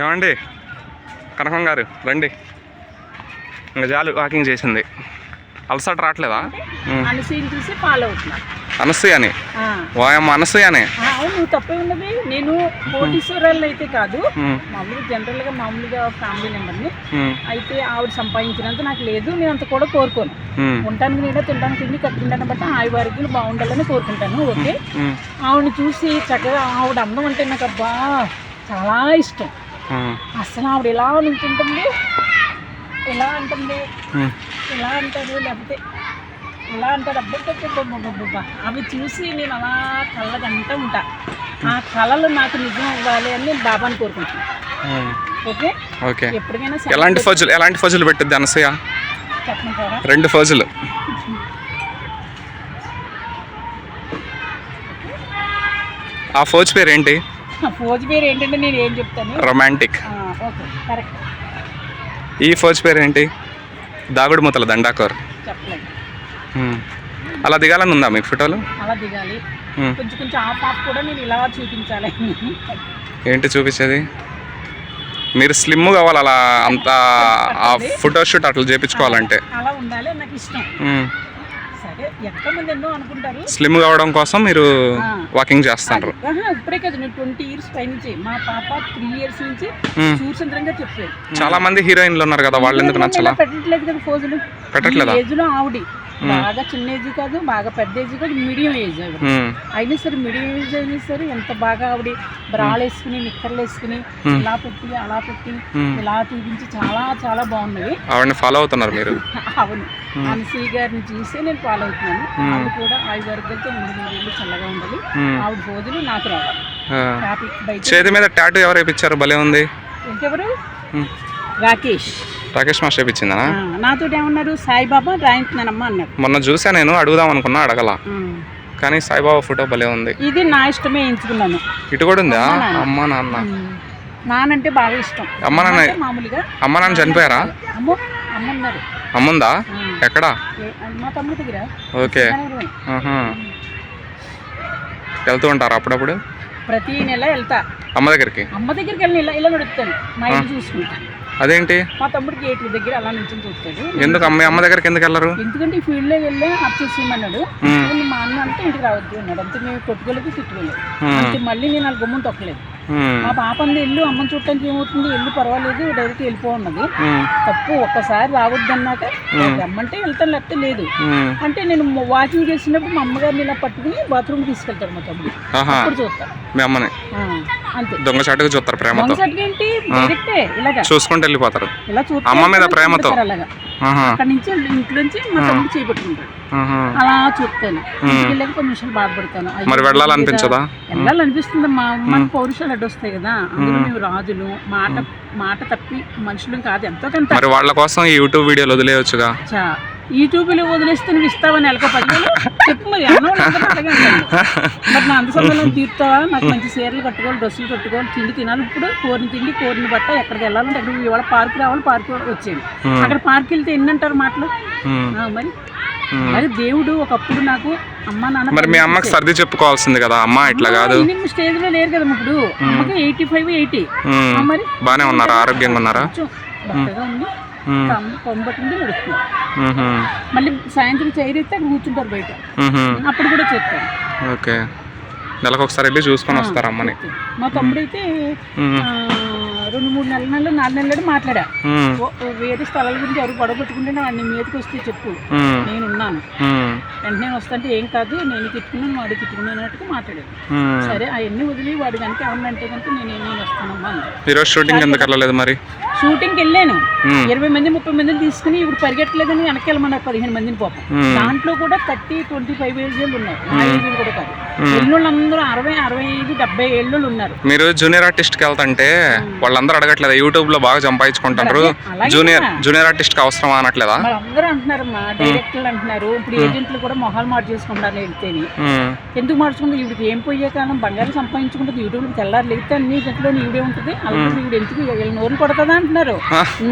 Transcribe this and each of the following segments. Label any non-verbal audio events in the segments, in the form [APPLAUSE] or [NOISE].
ఏమండి? కనకం గారు రండి. ఇంకా చాలు వాకింగ్ చేసింది. అలసట రావట్లేదా. అనసూయని. వాయమ్మ అనసూయని? అవును నువ్వు తప్పే ఉన్నది. నేను కోటీశ్వరాలు అయితే కాదు. మామూలుగా జనరల్గా మామూలుగా ఫ్యామిలీ మెంబర్ని. అయితే ఆవిడ సంపాదించినంత నాకు లేదు. నేను అంత కూడా కోరుకోను. ఉమ్, ఉండటానికి నేను తినడానికి తిండి కట్టుకుంటాను. బట్టి ఆవి వారికి బాగుండాలని కోరుకుంటాను. ఓకే? ఆవిడని చూసి చక్కగా ఆవిడ అందం అంటే నాకు అబ్బా చాలా ఇష్టం. అసలు ఆవిడ ఎలా నించుంటుంది ఎలా అంటుంది. ఎలా అంటారు లేకపోతే ఎలా అంటారు అబ్బబ్బబ్బబ్బబ్బబ్బా అవి చూసి నేను అలా కళ్ళగంట ఉంటా. ఆ. కళలు నాకు నిజం అవ్వాలి అని నేను బాబాని కోరుకుంటున్నాను. ఓకే? ఓకే. ఎప్పటికైనా ఎలాంటి ఫజులు ఎలాంటి ఫజులు పెట్టిద్ది అనసూయ? రెండు ఫజులు. ఆ ఫోజ్ పేరు ఏంటి ఫోజ్ పేరు ఏంటంటే నేను ఏం చెప్తాను? రొమాంటిక్. ఆ, ఓకే కరెక్ట్. ఈ ఫోజ్ పేరు ఏంటి? దాగుడు మూతల దండాకోర్. చెప్పలేదు. అలా దిగాలని ఉందా మీకు ఫోటోలు? అలా దిగాలి. కొంచెం కొంచెం ఆఫ్ ఆఫ్ కూడా నేను ఇలా చూపించాలి. ఏంటి చూపించేది? మీరు స్లిమ్ కావాలి అలా అంత ఆ ఫోటో షూట్ అట్లా చేపించుకోవాలంటే. అలా ఉండాలి నాకు ఇష్టం. ఎంతమంది ఎన్నో అనుకుంటారు. స్లిమ్ కావడం కోసం మీరు. వాకింగ్ చేస్తారు ఆహా, ఇప్పుడే కదా నేను ట్వంటీ ఇయర్స్ పై నుంచి మా పాప త్రీ ఇయర్స్ నుంచి ఉమ్. సూచంద్రంగా చెప్పారు చాలా మంది హీరోయిన్లు ఉన్నారు కదా వాళ్ళు ఎందుకు నచ్చలా? పెట్టట్లేదు కదా ఫోజులు. పెట్టట్లేదా? ఏజ్లో ఆవిడ. బాగా చిన్న ఏజ్ కాదు బాగా పెద్ద ఏజ్ కాదు మీడియం ఏజ్ ఆవిడ. అయినా సరే మీడియం ఏజ్ అయినా సరే ఎంత బాగా ఆవిడ బ్రాలు వేసుకుని నిక్కర్లు వేసుకుని ఇలా పెట్టి అలా పెట్టి. ఇలా చూపించి చాలా చాలా బాగున్నవి ఆవిడని ఫాలో అవుతున్నారు మీరు? [LAUGHS] అవును. అనసూయ గారిని చూసి నేను ఫాలో అవుతున్నాను. ఆవిడ కూడా ఆవిడ వర్గంతో ముందు ముందు వెళ్ళి చల్లగా ఉండాలి. ఆవిడ భోజనం నాకు రావాలి. చేతి మీద టాటూ ఎవరు వేయించారు భలే ఉంది. ఇంకెవరు. రాకేష్. రాకేష్ మాస్టర్ వేయించిందనా ఆ, నాతో ఏమన్నారు? సాయిబాబా రాయించున్నానమ్మా అన్నారు. మొన్న చూసా నేను అడుగుదాం అనుకున్నా అడగల. కానీ సాయిబాబా ఫోటో భలే ఉంది. ఇది నా ఇష్టమే ఎంచుకున్నాను. ఇటు కూడా ఉందా? అమ్మ, నాన్న. నానంటే బాగా ఇష్టం. అమ్మ, నాన్న. మామూలుగా. అమ్మ నాన్న చనిపోయారా? అమ్మో అమ్మన్నారు అమ్ముందా? ఎక్కడా? ఏ- మా తమ్ముడి దగ్గర. ఓకే. వెళ్తూ ఉంటారు అప్పుడప్పుడు? ప్రతి నెల వెళ్తా. అమ్మ దగ్గరికి? అమ్మ దగ్గరికి వెళ్ళి ఇలా ఇలా మా ఇంటి చూసుకుంటా. అదేంటి? మా తమ్ముడు గేట్ దగ్గర అలా నుంచి చూస్తాడు. ఎందుకు? అమ్మ అమ్మ దగ్గరికి ఎందుకు వెళ్ళరు? ఎందుకంటే ఈ ఫీల్డ్లో వెళ్ళి అచ్చేసేయమన్నాడు మ్మ్. నేను మా అన్న అంటే ఇంటికి రావద్దు అన్నాడు. అంతే మేము కొట్టుకోలేదు తిట్టుకోలేదు. అంతే మళ్ళీ నేను వాళ్ళ గుమ్మం తొక్కలేదు. మా పాప అంది ఎల్లు అమ్మని చూడటానికి ఏమవుతుంది? ఎల్లు పర్వాలేదు డైరెక్ట్ వెళ్ళిపో ఉన్నది ఉమ్, తప్పు ఒక్కసారి రావద్దు అన్నాక రమ్మంటే వెళ్తాను లేకపోతే లేదు. అంటే నేను వాకింగ్ చేసినప్పుడు మా అమ్మగారిని ఇలా పట్టుకుని బాత్రూమ్ తీసుకెళ్తారు మా తమ్ముడు. అప్పుడు చూస్తా. మీ అమ్మని? అంతే. చూస్తారు ప్రేమతో. దొంగసట్లు ఏంటి డైరెక్టే ఇలాగా. చూసుకుంటూ వెళ్ళిపోతారు. ఇలా చూస్తే అమ్మ మీద ప్రేమతో. అలాగా. అక్కడి నుంచి ఇంట్లో నుంచి మా తమ్ముడు చేపట్టుకుంటాడు. అలా చూస్తాను. వెళ్ళాక కొన్ని నిమిషాలు బాధపడతాను. మరి వెళ్ళాలనిపించదా? వెళ్ళాలనిపిస్తుంది మా మన పౌరుషాలు అడ్డు వస్తాయి కదా అందులో మేము రాజులు మాట మాట తప్పి మనుషులు కాదు ఎంతో కొంత. మరి వాళ్ళ కోసం యూట్యూబ్ వీడియోలు వదిలేయొచ్చుగా? చా. యూట్యూబ్లో వదిలేస్తే నువ్వు ఇస్తావని నెలకు పదివేలు చెప్పు మరి అడగండి నన్ను. మరి నా అంత సమయంలో తీరుతావా? నాకు మంచి చీరలు కట్టుకోవాలి డ్రెస్సులు కట్టుకోవాలి తిండి తినాలి. ఇప్పుడు కోరిని తిండి కోరిని బట్ట ఎక్కడికి వెళ్ళాలంటే అక్కడ ఇవాళ పార్క్ రావాలి పార్క్ వచ్చేది అక్కడ పార్క్ వెళ్తే ఎన్ని అంటారు మాటలు మరి. అలాగే దేవుడు ఒకప్పుడు నాకు అమ్మ నాన్న మరి మీ అమ్మకి సర్ది చెప్పుకోవాల్సింది కదా అమ్మ ఇట్లా కాదు. స్టేజ్లో లేరు కదా ఇప్పుడు అమ్మకి ఎయిటీ ఫైవ్ ఎయిటీ మరి? బానే ఉన్నారా? ఆరోగ్యంగా ఉన్నారా? ఉంది. నడుస్తున్నారు ఉహు, మళ్ళీ సాయంత్రం చైరెత్తే అక్కడ కూర్చుంటారు బయట. అప్పుడు కూడా చెప్తాను ఓకే. నెలకు ఒకసారి వెళ్ళి చూసుకొని వస్తారు అమ్మని మా తమ్ముడైతే రెండు మూడు నెలల నెలలు నాలుగు నెలలు మాట్లాడా. వేరే స్థలాల గురించి ఎవరు గొడవ పెట్టుకుంటే వాడిని మీదకి వస్తే చెప్పు. నేను ఉన్నాను వెంటనే వస్తుంటే ఏం కాదు నేను తిట్టుకున్నాను వాడు తిట్టుకున్నాను అన్నట్టుగా మాట్లాడాడు. సరే అవన్నీ వదిలి వాడు కనుక ఏమన్నా అంటే కనుక నేను నేను వస్తానమ్మా ఈరోజు షూటింగ్ ఎందుకు వెళ్ళలేదు మరి? షూటింగ్కి వెళ్ళాను. ఇరవై మంది ముప్పై మందిని తీసుకుని ఇప్పుడు పరిగెట్టలేదని వెనక్కి వెళ్ళమన్నారు పదిహేను మందిని పాపం. దాంట్లో కూడా థర్టీ ట్వంటీ ఫైవ్ ఏజ్ వాళ్ళు ఉన్నారు. ఏజ్ కూడా కాదు. ఎల్లుళ్ళు అందరూ అరవై అరవై ఐదు డెబ్బై ఏళ్ళు ఉన్నారు. మీరు జూనియర్ ఆర్టిస్ట్కి వెళ్తుంటే వాళ్ళందరూ అడగట్లేదు? యూట్యూబ్లో బాగా సంపాదించుకుంటారు జూనియర్ జూనియర్ ఆర్టిస్ట్కి అవసరమా అనట్లేదా? వాళ్ళందరూ అంటున్నారు మా డైరెక్టర్లు అంటున్నారు. ఇప్పుడు ఏజెంట్లు కూడా మొహాలు మార్చి చేసుకుంటారు వెళ్తేని. ఉమ్, ఎందుకు మార్చుకుంటే ఈవిడికి ఏం పోయే కాలం? బంగారం సంపాదించుకుంటుంది. యూట్యూబ్లో తెల్లారు లేకపోతే అన్ని గంటలో ఈవిడే ఉంటుంది. అలాగే ఈవిడ ఎందుకు వీళ్ళ నోరు కొడతాదా అంటున్నారు.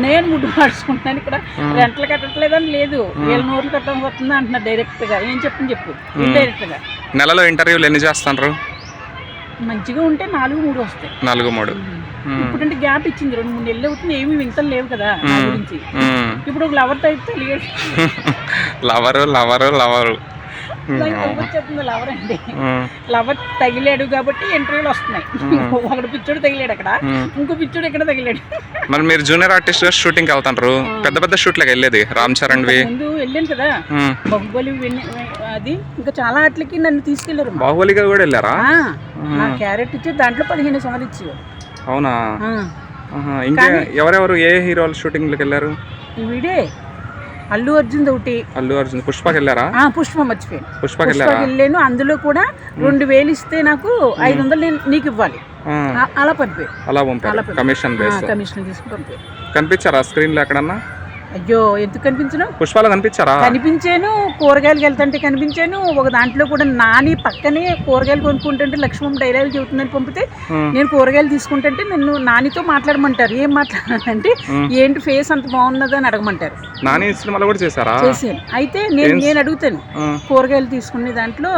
నేను ముడ్డు మార్చుకుంటున్నాను ఇక్కడ. రెంటలు కట్టట్లేదని లేదు. వీళ్ళ నోరు కట్టడం వస్తుందా అంటున్నారు డైరెక్ట్గా. ఏం చెప్పని చెప్పు. డైరెక్ట్గా. నెలలో ఇంటర్వ్యూలు ఎన్ని చేస్తారు మంచిగా ఉంటే నాలుగు మూడు వస్తాయి. నాలుగు మూడు. మ్మ్. ఇప్పుడంటే గ్యాప్ ఇచ్చింది రెండు మూడు నెలలు అవుతుంది ఏమి వింతలు లేవు కదా నా. గురించి. ఇప్పుడు ఒక లవర్ టైప్ తెలియదు లవరు లవరు లవరు చెప్తుంది లవర్ అండి. లవర్ తగిలాడు కాబట్టి ఇంటర్వ్యూలు వస్తున్నాయి. [LAUGHS] ఒకడు పిచ్చోడు తగిలాడు అక్కడ. ఇంకో పిచ్చోడు ఇక్కడ తగిలాడు? [LAUGHS] మరి మీరు జూనియర్ ఆర్టిస్ట్ షూటింగ్ వెళ్తాంటారు పెద్ద పెద్ద షూట్లకు వెళ్ళేది. రామ్ చరణ్వి. ముందు వెళ్ళాను కదా. మ్మ్. అది. ఇంకా చాలా ఆటలకి నన్ను తీసుకెళ్ళారు బాహుబలిగా కూడా వెళ్ళారా? నా క్యారెట్ ఇచ్చి దాంట్లో పదిహేను సంవత్సరాలు ఇచ్చేవారు. అవునా. ఇంకా ఎవరెవరు ఏ హీరోల షూటింగ్లకు వెళ్ళారు? ఈ వీడే అల్లు అర్జున్ ఒకటి. అల్లు అర్జున్ పుష్పకి వెళ్ళారా? ఆ, పుష్ప మర్చిపోయాను. పుష్పకి వెళ్ళారా? వెళ్ళాను. అందులో కూడా రెండు వేలు ఇస్తే నాకు ఐదు వందలు నేను నీకు ఇవ్వాలి. అలా పంపారు. అలా పంపారు. కమిషన్ బేస్ కమిషన్ తీసుకుని పంపారు. కనిపించారా స్క్రీన్లో ఎక్కడన్నా? అయ్యో ఎందుకు కనిపించను? పుష్పాలు కనిపించారా? కనిపించాను కూరగాయలకు వెళ్తుంటే కనిపించాను. ఒక దాంట్లో కూడా నాని పక్కనే కూరగాయలు కొనుక్కుంటుంటే లక్ష్మణ్ డైలాగ్ చెబుతుందని పంపితే. నేను కూరగాయలు తీసుకుంటుంటే నన్ను నానితో మాట్లాడమంటారు. ఏం మాట్లాడాలంటే. ఏంటి ఫేస్ అంత బాగున్నది అని అడగమంటారు. నాని సినిమాలో కూడా చేశారా? చేసాను అయితే నేను నేను అడుగుతాను కూరగాయలు తీసుకునే దాంట్లో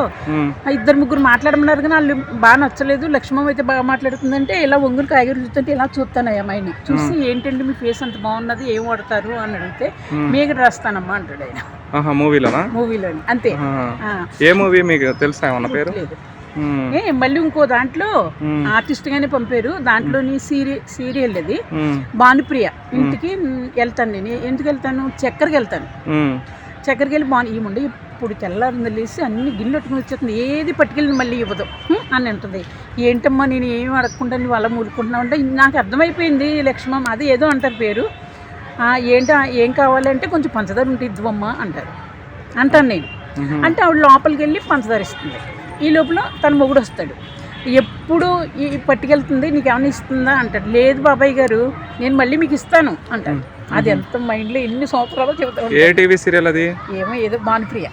ఇద్దరు ముగ్గురు మాట్లాడమన్నారు కానీ వాళ్ళు బాగా నచ్చలేదు. లక్ష్మమ్మ అయితే బాగా మాట్లాడుతుందంటే ఇలా ఒంగురు కాయగూర చూస్తుంటే ఇలా చూస్తాను అమ్మాయిని చూసి ఏంటండి మీ ఫేస్ అంత బాగున్నది ఏం వాడతారు అని అడిగితే. మేగడ రాస్తానమ్మా అంటాడు ఆయన. మూవీలోనా? మూవీలోని. అంతే. ఏ మూవీ మీకు తెలుసా ఏమన్నా పేరు. ఏ మళ్ళీ ఇంకో దాంట్లో. ఆర్టిస్ట్ గానే పంపారు. దాంట్లోని సీరియల్ సీరియల్ అది. భానుప్రియ. ఇంటికి వెళ్తాను నేను. ఎందుకు వెళ్తాను? చక్కెరకి వెళ్తాను. చక్కెరకి వెళ్ళి బాను ఈ ముందు ఇప్పుడు తెల్లారింది లేసి అన్ని గిన్నెలు పట్టుకుని వచ్చేస్తుంది. ఏది పట్టుకెళ్ళి మళ్ళీ ఇవ్వదు. అని అంటుంది. ఏంటమ్మా నేను ఏం అడగకుండా నువ్వు అలా మూలుకుంటున్నావు అంటే నాకు అర్థమైపోయింది లక్ష్మమ్మ. అది ఏదో అంటారు పేరు. "ఆ, ఏంటా ఏం కావాలంటే కొంచెం పంచదార ఉంటే ఇద్దువమ్మా అంటారు. అంటాను నేను. అంటే ఆవిడ లోపలికి వెళ్ళి పంచదార ఇస్తుంది. ఈ లోపల తన మొగుడు వస్తాడు. ఎప్పుడు ఈ పట్టుకెళ్తుంది నీకు ఏమైనా ఇస్తుందా అంటాడు. లేదు బాబాయ్ గారు నేను మళ్ళీ మీకు ఇస్తాను అంటాడు. అది ఎంత మైండ్లో ఎన్ని సంవత్సరాలు చెబుతా ఏ. టీవీ సీరియల్ అది? ఏమో ఏదో భానుప్రియ.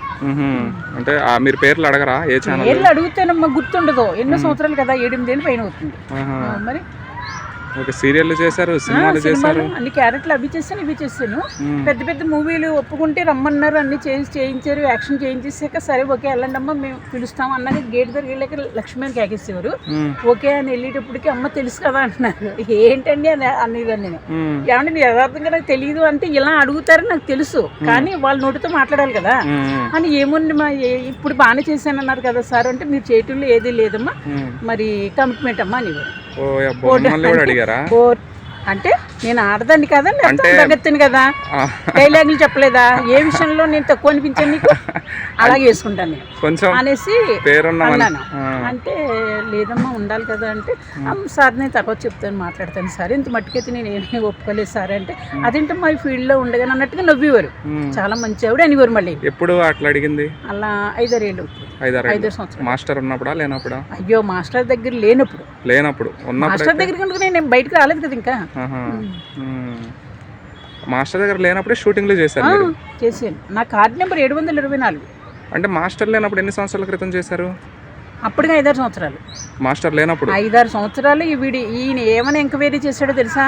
అంటే ఆ మీరు పేర్లు అడగరా? ఏ ఛానల్? ఏళ్ళు అడుగుతానమ్మా గుర్తుండదు. ఎన్నో సంవత్సరాలు కదా ఏడెనిమిదేళ్ళు పైన అవుతుంది. మరి ఓకే సీరియల్ చేశారు సినిమాలు చేశారు అన్ని క్యారెట్లు అవి చేశాను ఇవి చేశాను. పెద్ద పెద్ద మూవీలు ఒప్పుకుంటే రమ్మన్నారు అన్ని చేసి చేయించారు యాక్షన్ చేయించేసాక సరే ఓకే వెళ్ళండి అమ్మ మేము పిలుస్తాం అన్నాక గేట్ దగ్గర వెళ్ళాక లక్ష్మణ్ కేకేసేవారు. ఓకే అని వెళ్ళేటప్పటికి అమ్మ తెలుసు కదా అంటున్నారు [LAUGHS] ఏంటండి అని అనేదాన్ని నేను. ఏమంటే యథార్థంగా నాకు తెలియదు అంటే ఇలా అడుగుతారని నాకు తెలుసు కానీ వాళ్ళ నోటితో మాట్లాడాలి కదా. అని ఏముంది మా ఇప్పుడు బాగానే చేశానన్నారు కదా సార్ అంటే మీరు చేయటంలో ఏది లేదమ్మా మ్మ్. మరి కమిట్మెంట్ అమ్మా అని అంటే నేను ఆడదాన్ని కదా తగ్గత్తాను కదా. డైలాగులు చెప్పలేదా? ఏ విషయంలో నేను తక్కువ అనిపించాను నీకు? అలాగే వేసుకుంటాను నేను. కొంచెం అనేసి అన్నాను. అంటే లేదమ్మా ఉండాలి కదా అంటే "అమ్మ, సార్ నేను తర్వాత చెప్తాను మాట్లాడతాను సార్. ఇంత మట్టుకైతే నేను ఏమీ ఒప్పుకోలేదు సార్ అంటే అదేంటమ్మా ఈ ఫీల్డ్లో ఉండగానే అన్నట్టుగా నవ్వేవారు. చాలా మంచి ఆవిడ అనేవారు మళ్ళీ. ఎప్పుడు అట్లా అడిగింది? అలా ఐదారేళ్ళు. ఐదారు ఐదో సంవత్సరం. మాస్టర్ ఉన్నప్పుడా లేనప్పుడా? అయ్యో మాస్టర్ దగ్గర లేనప్పుడు. లేనప్పుడు. మాస్టర్ దగ్గరికి నేను బయటకు రాలేదు కదా ఇంకా. మాస్టర్ దగ్గర లేనప్పుడే షూటింగ్లు చేశారు మీరు? చేశాను నా కార్డ్ నెంబర్ ఏడు వందల ఇరవై నాలుగు. అంటే మాస్టర్ లేనప్పుడు ఎన్ని సంవత్సరాల క్రితం చేశారు? అప్పటికి ఐదారు సంవత్సరాలు. మాస్టర్ లేనప్పుడు? ఐదారు సంవత్సరాలు ఈ వీడి ఈయన ఏమైనా ఎంక్వైరీ చేశాడో తెలుసా.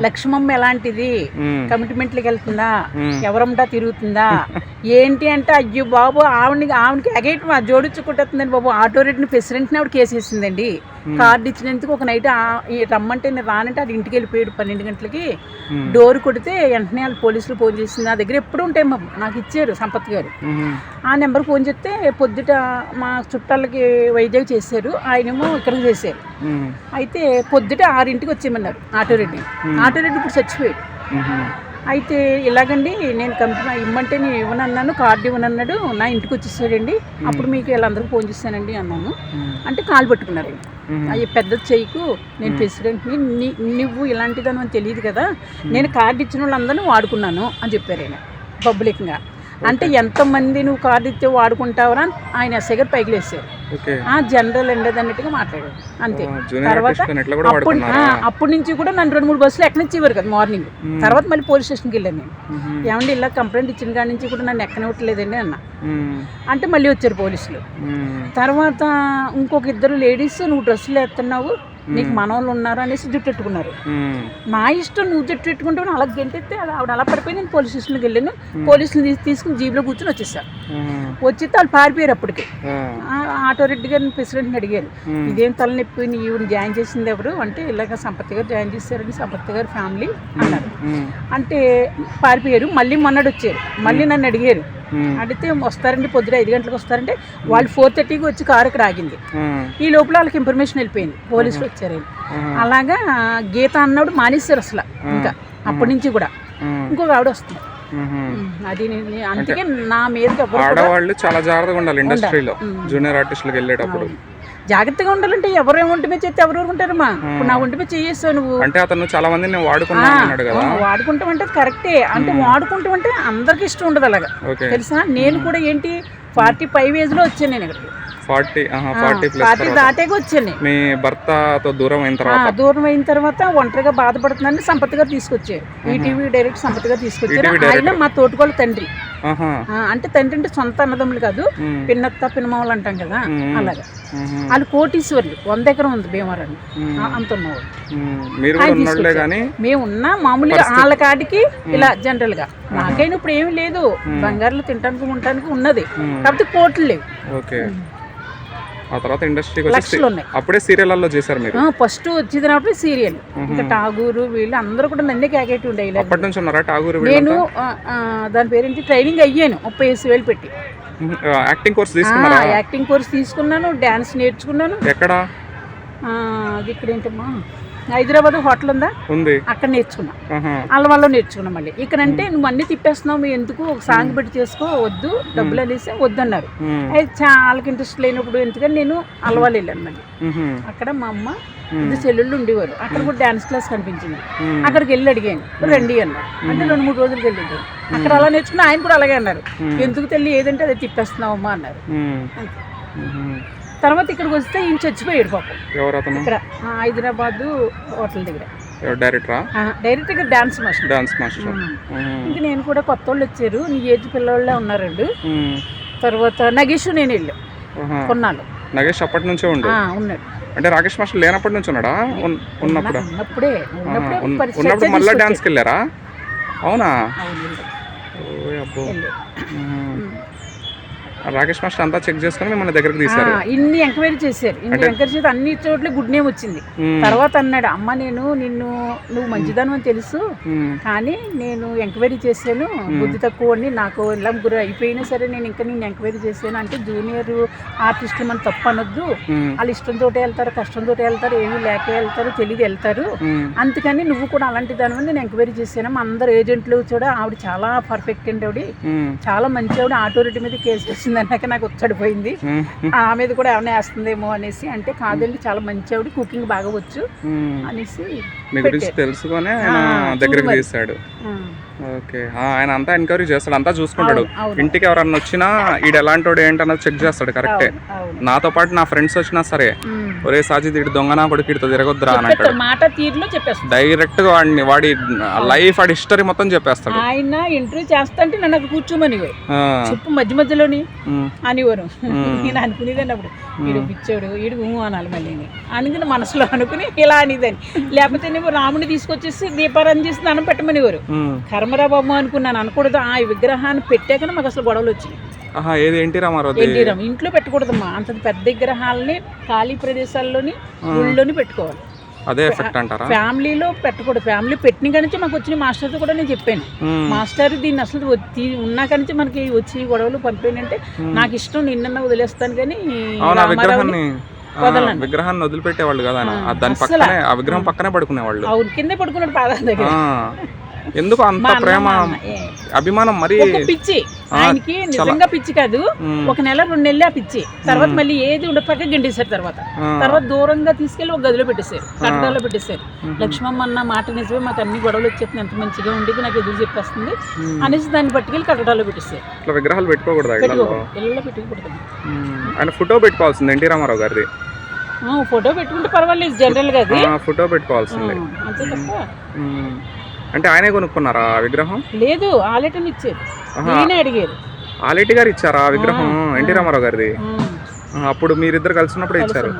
లక్ష్మమ్మ ఎలాంటిది? మ్మ్. కమిట్మెంట్లకి వెళ్తుందా? మ్మ్. ఎవరమ్మటా తిరుగుతుందా? [LAUGHS] ఏంటి అంటే అయ్యో బాబు ఆవిడని ఆవిడకి అగేట్ జోడించుకుంటుందండి బాబు. ఆటో రేట్ని ప్రెసిడెంట్ని ఆవిడ కేసు వేసిందండి కార్డు ఇచ్చినందుకు ఒక నైట్ రమ్మంటే నేను రానంటే అది ఇంటికి వెళ్ళిపోయాడు పన్నెండు గంటలకి మ్మ్. డోర్ కొడితే వెంటనే వాళ్ళు పోలీసులు ఫోన్ చేసింది నా దగ్గర ఎప్పుడు ఉంటాయి మా నాకు ఇచ్చారు సంపత్ గారు మ్మ్. ఆ నెంబర్ ఫోన్ చేస్తే పొద్దుట మా చుట్టాలకి వైజాగ్ చేశారు ఆయనేమో ఇక్కడికి చేశారు. అయితే పొద్దుట ఆరింటికి వచ్చేయమన్నారు ఆటో రెడ్డి ఆటో రెడ్డి ఇప్పుడు చచ్చిపోయాడు. అయితే ఇలాగండి నేను కంపెనీ ఇమ్మంటే నేను ఇవ్వనన్నాను కార్డు ఇవ్వనన్నాడు నా ఇంటికి వచ్చేసాడండి. అప్పుడు మీకు వీళ్ళందరికీ ఫోన్ చేశానండి అన్నాను. అంటే కాలు పట్టుకున్నారు. అయ్యి పెద్ద చెయ్యకు నేను ప్రెసిడెంట్ని నీ నువ్వు ఇలాంటిదని తెలియదు కదా. నేను కార్డు ఇచ్చిన వాళ్ళందరినీ వాడుకున్నాను అని చెప్పారు ఆయన పబ్లిక్గా. అంటే ఎంతమంది నువ్వు కార్డు ఇస్తే వాడుకుంటావరా ఆయన ఎస్ఐ గారు పైకి లేసారు ఓకే ఆ జనరల్ అండి అన్నట్టుగా మాట్లాడారు అంతే. తర్వాత అప్పుడు అప్పటి నుంచి కూడా నన్ను రెండు మూడు బస్సులు ఎక్కనిచ్చేవారు కదా మార్నింగ్. తర్వాత మళ్ళీ పోలీస్ స్టేషన్కి వెళ్ళాను నేను. ఏమండి ఇలా కంప్లైంట్ ఇచ్చిన కాడి నుంచి కూడా నన్ను ఎక్కనివ్వట్లేదండి అన్న. అంటే మళ్ళీ వచ్చారు పోలీసులు. తర్వాత ఇంకొక ఇద్దరు లేడీస్ నువ్వు డ్రెస్సులు వేస్తున్నావు నీకు మనవాళ్ళు ఉన్నారు అనేసి జుట్టు పెట్టుకున్నారు నా ఇష్టం నువ్వు జుట్టు పెట్టుకుంటే అలా గెంటెత్తే అది ఆవిడ అలా పడిపోయి నేను పోలీస్ స్టేషన్కి వెళ్ళాను. పోలీసులు తీసి తీసుకుని జీబులో కూర్చొని వచ్చేసాను ఉమ్, వచ్చి వాళ్ళు పారిపోయారు అప్పటికి. ఆటో రెడ్డి గారిని ప్రెసిడెంట్ని అడిగారు. ఇదేం తలనొప్పి నీ ఈవిడ జాయిన్ చేసింది ఎవరు? అంటే ఇలాగ సంపత్తి గారు జాయిన్ చేశారని సంపత్తి గారి ఫ్యామిలీ అన్నారు. అంటే పారిపోయారు మళ్ళీ మొన్నడు వచ్చారు. మళ్ళీ నన్ను అడిగారు. అడిగితే వస్తారండి పొద్దున ఐదు గంటలకు వస్తారంటే వాళ్ళు ఫోర్ థర్టీకి వచ్చి కారు ఇక్కడ ఆగింది. ఉమ్, ఈ లోపల వాళ్ళకి ఇన్ఫర్మేషన్ వెళ్ళిపోయింది పోలీసులు వచ్చారు ఉమ్, అలాగా గీత అన్నప్పుడు మానేశారు అసలు ఇంకా అప్పటి నుంచి కూడా. ఇంకొక ఆవిడ వస్తుంది. అది అందుకే నా కూడా ఆడవాళ్ళు చాలా జాగ్రత్తగా ఉండాలి ఇండస్ట్రీలో. జూనియర్ ఆర్టిస్టులకు వెళ్ళేటప్పుడు. జాగ్రత్తగా ఉండాలంటే ఎవరు ఒంటి మీద చేస్తే ఎవరు ఉంటారమ్మా? ఇప్పుడు నా ఒంటి మీద చేయేస్తావు నువ్వు. అంటే అతను చాలా మంది నేను వాడుకున్నా అన్నాడు కదా. వాడుకుంటాం అంటే కరెక్టే. అంటే వాడుకుంటాం అంటే అందరికి ఇష్టం ఉండదు అలాగా. తెలుసా? నేను కూడా ఏంటి ఫార్టీ ఫైవ్ ఏజ్లో వచ్చాను నేను ఇక్కడికి. ఫార్టీ ఫార్టీ ప్లస్ ఫార్టీ దాటాక వచ్చాను మీ భర్తతో దూరం అయిన తర్వాత. దూరం అయిన తర్వాత ఒంటరిగా బాధపడుతున్నాను సంపత్ గారు తీసుకొచ్చారు ఈటీవీ డైరెక్ట్ సంపత్ గారు తీసుకొచ్చారు ఆయన మా తోటికోళ్ళ తండ్రి. అంటే తండ్రి అంటే సొంత అన్నదమ్ములు కాదు. పిన్నత్త పిన్నమావులు అంటాం కదా. అలాగా. వాళ్ళు కోటీశ్వర్లు. వంద ఎకరం ఉంది భీమవరం అంత ఉన్నవాళ్ళు. మేము ఉన్నా మామూలుగా వాళ్ళ కాడికి ఇలా జనరల్గా నాకైనా ఇప్పుడు ఏమీ లేదు. బంగారులో తినడానికి ఉండటానికి ఉన్నది. కాకపోతే కోట్లు లేవు. ఆ తర్వాత ఇండస్ట్రీకి వచ్చి లక్షలు ఉన్నాయి. అప్పుడే సీరియల్లో చేశారు మీరు? ఫస్ట్ కాబట్టి సీరియల్. ఇంకా టాగూరు వీళ్ళు అందరూ కూడా నన్నే కేకేటి ఉండే ఇలా అప్పటి నుంచి ఉన్నారా ఠాగూర్ నేను ఆ, ఆ, దాని పేరేంటి? ట్రైనింగ్ అయ్యాను. ముప్పై వేసి వేలు పెట్టి. యాక్టింగ్ కోర్స్ ఆ, తీసుకున్నారా? యాక్టింగ్ కోర్స్ తీసుకున్నాను డాన్స్ నేర్చుకున్నాను. ఎక్కడ? ఆ, అది ఇక్కడ ఏంటమ్మా? హైదరాబాద్ హోటల్ ఉందా? ఉంది. అక్కడ నేర్చుకున్నా. ఆహా, అలవాళ్ళలో నేర్చుకున్నాం మళ్ళీ. ఇక్కడ అంటే నువ్వు అన్ని తిప్పేస్తున్నావు మీ ఎందుకు ఒక సాంగ్ పెట్టి చేసుకో వద్దు డబ్బులు అనేసి వద్దన్నారు. అయితే చాలా ఇంట్రెస్ట్ లేనప్పుడు ఎందుకని నేను అలవాళ్ళు వెళ్ళాను మళ్ళీ. అక్కడ మా అమ్మ ఇద్దరు చెల్లెళ్ళు ఉండేవారు. అక్కడ కూడా డాన్స్ క్లాస్ కనిపించింది. అక్కడికి వెళ్ళి అడిగాను. రండి అన్నారు. అంటే రెండు మూడు రోజులకి వెళ్ళింది. అక్కడ అలా నేర్చుకుని ఆయన కూడా అలాగే అన్నారు. ఎందుకు తెల్లి ఏదంటే అదే తిప్పేస్తున్నావమ్మా అన్నారు. తర్వాత ఇక్కడికి వస్తే ఈయన చచ్చిపోయాడు పాపం. ఎవరు అతను? ఇక్కడ హైదరాబాదు హోటల్ దగ్గర. ఎవరు డైరెక్టరా? డైరెక్ట్ ఇక్కడ డాన్స్ మాస్టర్. Dance master. ఇంక నేను కూడా కొత్త వాళ్ళు వచ్చారు. నీ ఏజ్ పిల్లవాళ్ళే ఉన్నారండి. తర్వాత నగేష్ నేను వెళ్ళాం. కొన్నాళ్ళు. నగేష్ అప్పటి నుంచే ఉండు? ఉన్నాడు. అంటే రాకేష్ మాస్టర్ లేనప్పటి నుంచి ఉన్నాడా? ఉన్- ఉన్నప్పుడు? ఉన్న- ఉన్నప్పుడే ఉన్నప్పుడే మళ్ళీ. డాన్స్కి వెళ్ళారా? అవునా? అబ్బో. రాకేష్ మాస్టర్ అంతా చెక్ చేసుకొని మిమ్మల్ని దగ్గరికి తీశారు. ఇన్ని ఎంక్వైరీ చేశారు. ఇన్ని ఎంక్వైరీ చేసి అన్ని చోట్ల గుడ్ నేమ్ వచ్చింది. తర్వాత అన్నాడు అమ్మ నేను నిన్ను నువ్వు మంచిదానం అని తెలుసు కానీ నేను ఎంక్వైరీ చేశాను బుద్ధి తక్కువ అని నాకు ఇలా ముగ్గురు అయిపోయినా సరే నేను ఇంకా నేను ఎంక్వైరీ చేశాను అంటే జూనియర్ ఆర్టిస్టులు మనం తప్పు అనొద్దు. వాళ్ళు ఇష్టంతో వెళ్తారు కష్టంతో వెళ్తారు ఏమీ లేక వెళ్తారు తెలియదు వెళ్తారు. అందుకని నువ్వు కూడా అలాంటి దాని నేను ఎంక్వైరీ చేశాను. మా అందరు ఏజెంట్లు కూడా ఆవిడ చాలా పర్ఫెక్ట్ అండి ఆవిడ. చాలా మంచి ఆవిడ. ఆటో రేటు మీద కేసు వచ్చింది అన్నాక నాకు వచ్చడిపోయింది ఉమ్, ఆ మీద కూడా ఏమైనా వేస్తుందేమో అనేసి అంటే కాదండి చాలా మంచి ఆవిడ కుకింగ్ బాగా వచ్చు. అనేసి మీ గురించి తెలుసుకొని ఆయన దగ్గరికి ఆ, ఓకే. ఆయన అంతా ఎంక్వైరీ చేస్తాడు అంతా చూసుకుంటాడు. ఇంటికి ఎవరన్నా వచ్చినా ఈడు ఎలాంటి వాడు ఏంటన్నది చెక్ చేస్తాడు కరెక్టే నాతో పాటు నా ఫ్రెండ్స్ వచ్చినా సరే. ఒరే సాజిద్ ఇటు దొంగనా కొడుకు ఇటు తిరగొద్దురా అని అంటాడు. మాట తీరులో చెప్పేస్తాడు. డైరెక్ట్గా వాడిని వాడి లైఫ్ వాడి హిస్టరీ మొత్తం చెప్పేస్తాడు. ఆయన ఇంటర్వ్యూ చేస్తంటే నన్ను అక్కడ కూర్చోమని చెప్పు మధ్య మధ్యలోని ఉమ్, అనేవారు నేను అనుకునేదాన్ని అప్పుడు వీడు పిచ్చాడు వీడు ఊ అనాలి మళ్ళీ అనుకుని మనసులో అనుకుని ఇలా అనేదాన్ని. లేకపోతే నువ్వు రాముని తీసుకొచ్చేసి దీపారాధన చేసి దానం పెట్టమనేవారు. కర్మరా బాబు అనుకున్నాను అనకూడదు. ఆ విగ్రహాన్ని పెట్టాకనే మాకు అసలు గొడవలు వచ్చినాయి. ఏది? ఏంటి రామారావు ఎన్టీ రామ్. ఇంట్లో పెట్టకూడదమ్మా. అంత పెద్ద విగ్రహాలని ఖాళీ ప్రదేశాల్లోని గుళ్ళోని పెట్టుకోవాలి. అదే ఎఫెక్ట్ అంటారా? ఫ్యామిలీలో పెట్టకూడదు. ఫ్యామిలీ పెట్టిన కాడి నుంచి మాకు వచ్చిన మాస్టర్తో కూడా నేను చెప్పాను. మాస్టర్ దీన్ని అసలు ఉన్న కాడి నుంచి మనకి వచ్చి గొడవలు పంపేనంటే నాకు ఇష్టం నిన్న వదిలేస్తాను కానీ విగ్రహాన్ని. విగ్రహాన్ని వదిలిపెట్టేవాళ్ళు కదా దాని. పక్కనే ఆ విగ్రహం పక్కనే పడుకునేవాళ్ళు. కిందే పడుకున్నాడు పాదాల దగ్గర. ఎందుకు అంత ప్రేమ. అభిమానం మరి పిచ్చి. ఆయనకి నిజంగా పిచ్చి కాదు. ఒక నెల రెండు నెలలు ఆ పిచ్చి. తర్వాత మళ్ళీ ఏది ఉండే పక్క గంటేశారు తర్వాత తర్వాత దూరంగా తీసుకెళ్ళి ఒక గదిలో పెట్టేశారు. కట్టడాలో పెట్టేశారు. లక్ష్మమ్మ అన్న మాట నిజమే మాకు అన్ని గొడవలు వచ్చేస్తుంది ఎంత మంచిగా ఉండేది నాకు ఎదురు చెప్పేస్తుంది. అనేసి దాన్ని పట్టుకెళ్ళి కట్టడాలో పెట్టేశారు. ఇట్లా విగ్రహాలు పెట్టుకోకూడదు ఇళ్ళలో ఆయన ఫోటో పెట్టుకోవాల్సింది ఎన్టీ రామారావు గారిది. ఫోటో పెట్టుకుంటే పర్వాలేదు జనరల్గా ఫోటో పెట్టుకోవాల్సింది. అంతే తప్ప. అంటే ఆయనే కొనుక్కున్నారా ఆ విగ్రహం? లేదు ఆలెటని ఇచ్చారు. నేనే అడిగారు. ఆలేటి గారు ఇచ్చారా ఆ విగ్రహం? ఎన్టీ రామారావు గారిది? అప్పుడు మీరిద్దరు కలిసి ఉన్నప్పుడు ఇచ్చారు.